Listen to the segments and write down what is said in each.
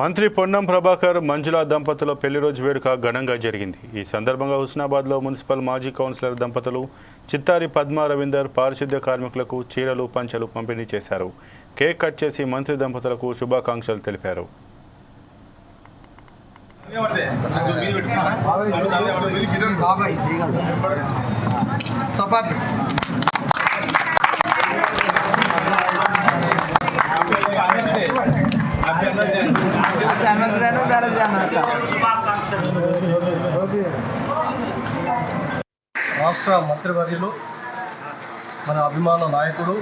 మంత్రి పొన్నం ప్రభాకర్ మంజుల దంపతుల పెళ్ళి రోజు వేడుక ఘనంగా జరిగింది. ఈ సందర్భంగా హుస్నాబాద్లో మున్సిపల్ మాజీ కౌన్సిలర్ దంపతులు చిత్తారి పద్మా రవీందర్ పారిశుద్ధ్య కార్మికులకు చీరలు పంచలు పంపిణీ చేశారు. కేక్ కట్ చేసి మంత్రి దంపతులకు శుభాకాంక్షలు తెలిపారు. చపాతి రాష్ట్ర మంత్రివర్యులు మన అభిమాన నాయకుడు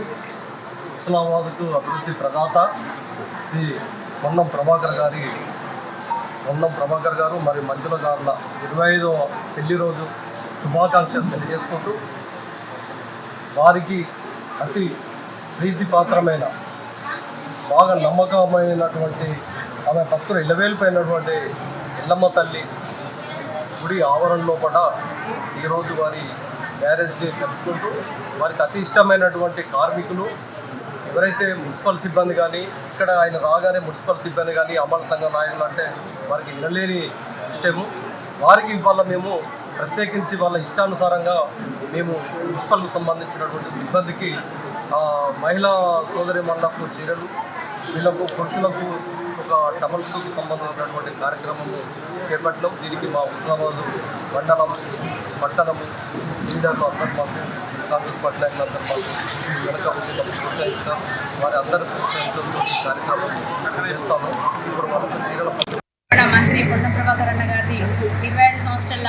ఇస్లామాబాద్కు అభివృద్ధి ప్రదాత శ్రీ పొన్నం ప్రభాకర్ గారి పొన్నం ప్రభాకర్ గారు మరి మంజుల గారుల ఇరవై ఐదవ పెళ్ళి రోజు శుభాకాంక్షలు తెలియజేసుకుంటూ వారికి అతి ప్రీతిపాత్రమైన బాగా నమ్మకమైనటువంటి ఆమె భక్తులు ఇలవేలిపోయినటువంటి ఎల్లమ్మ తల్లి గుడి ఆవరణ లోపల ఈరోజు వారి మ్యారేజ్ డే జరుపుకుంటూ వారికి అతి ఇష్టమైనటువంటి కార్మికులు ఎవరైతే మున్సిపల్ సిబ్బంది కానీ ఇక్కడ ఆయన రాగానే మున్సిపల్ సిబ్బంది కానీ అమల సంఘ నాయకులు అంటే వారికి వినలేని ఇష్టము. వారికి ఇవాళ మేము ప్రత్యేకించి వాళ్ళ ఇష్టానుసారంగా మేము మున్సిపల్కు సంబంధించినటువంటి సిబ్బందికి మహిళా సోదరి మండలకు చీరలు వీళ్ళకు పురుషులకు ఒక టమల్కు సంబంధించినటువంటి కార్యక్రమము చేపట్టడం. దీనికి మా ఉస్మాబాదు మండలం పట్టణము లీడర్లు అందరూ మాకు కాంగ్రెస్ పార్టీ నాయకులు అందరూ మాకు వెనక ఉండి మాకు వారి అందరి ప్రోత్సహించడంతో ఈ కార్యక్రమం చేస్తాము. ఇప్పుడు మనకు మంత్రి పొన్న ప్రభాకర్ అన్న గారిది ఇరవై ఐదు సంవత్సరాల